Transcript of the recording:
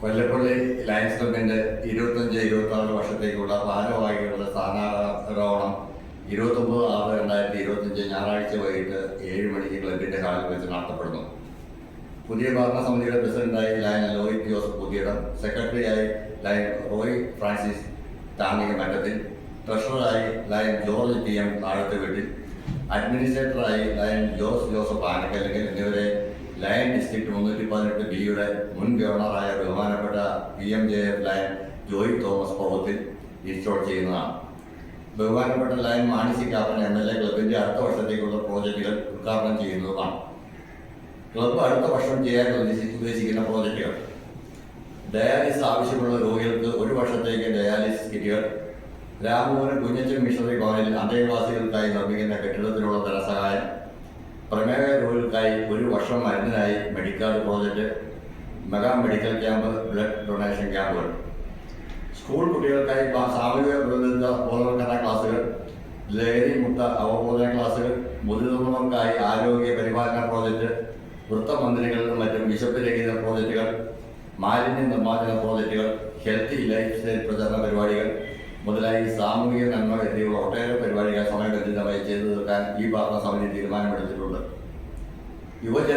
Kollappally lions ക്ലബിന്റെ ഇരുപത്തഞ്ച് ഇരുപത്തി ആറ് വർഷത്തേക്കുള്ള ഭാരവാഹികളുടെ സ്ഥാനാരോഹണം ഇരുപത്തൊമ്പത് ആറ് രണ്ടായിരത്തി ഇരുപത്തഞ്ച് ഞായറാഴ്ച വൈകിട്ട് ഏഴ് മണിക്ക് ക്ലബിന്റെ ഹാളിൽ വെച്ച് നടത്തപ്പെടുന്നു. പുതിയ ഭരണസമിതിയുടെ പ്രസിഡന്റായി ലയൻ ലോയിത് ജോസഫ് പുതിയിടം സെക്രട്ടറിയായി ലയൻ റോയ് ഫ്രാൻസിസ് താമിക മറ്റത്തിൽ ട്രഷററായി ലയൻ ജോർജ് ടി എം താഴത്തെ വീട്ടിൽ അഡ്മിനിസ്ട്രേറ്ററായി ലയൻ ജോസ് ജോസഫ് ആനക്കല്ലെങ്കിൽ എന്നിവരെ ഡിസ്ട്രിക്ട് മുന്നൂറ്റി പതിനെട്ട് ബിയുടെ മുൻ ഗവർണറായ ബഹുമാനപ്പെട്ട P M J F lion Joy Thomas Pauthil install ചെയ്യുന്നതാണ്. ബഹുമാനപ്പെട്ട lion Mani C Kappan M L A ക്ലബിന്റെ അടുത്ത വർഷത്തേക്കുള്ള പ്രോജക്റ്റുകൾ ഉദ്ഘാടനം ചെയ്യുന്നതുമാണ്. ക്ലബ് അടുത്ത വർഷം ചെയ്യാൻ ഉദ്ദേശി- ഉദ്ദേശിക്കുന്ന പ്രോജക്റ്റുകൾ. ഡയാലിസിസ് ആവശ്യമുള്ള രോഗികൾക്ക് ഒരു വർഷത്തേക്ക് ഡയാലിസിസ് കിറ്റുകൾ. രാമപുരം കുഞ്ഞച്ചൻ മിഷണറി കോളേജിൽ അന്തേവാസികൾക്കായി നിർമ്മിക്കുന്ന കെട്ടിടത്തിനുള്ള ധനസഹായം. പ്രമേഹ രോഗികൾക്കായി ഒരു വർഷം മരുന്നിനായി medical project mega medical camp blood donation ക്യാമ്പുകൾ സ്കൂൾ കുട്ടികൾക്കായി സാമൂഹിക പ്രതിനിധ ബോധവൽക്കരണ ക്ലാസുകൾ ലഹരി മുക്ത അവബോധന ക്ലാസുകൾ മുതിർന്നവർക്കായി ആരോഗ്യ പരിപാലന പ്രോജക്റ്റ് വൃത്തമന്ത്രികളിലും മറ്റും വിശപ്പ് രഹിത പ്രോജക്റ്റുകൾ മാലിന്യ നിർമ്മാർജന പ്രോജക്റ്റുകൾ ഹെൽത്തി ലൈഫ് സ്റ്റൈൽ പ്രചരണ പരിപാടികൾ മുതലായി സാമൂഹിക നന്മ എന്നിവ ഒട്ടേറെ പരിപാടികൾ സമയബന്ധിതമായി ചെയ്തു തീർക്കാൻ ഈ ഭരണ 如果这。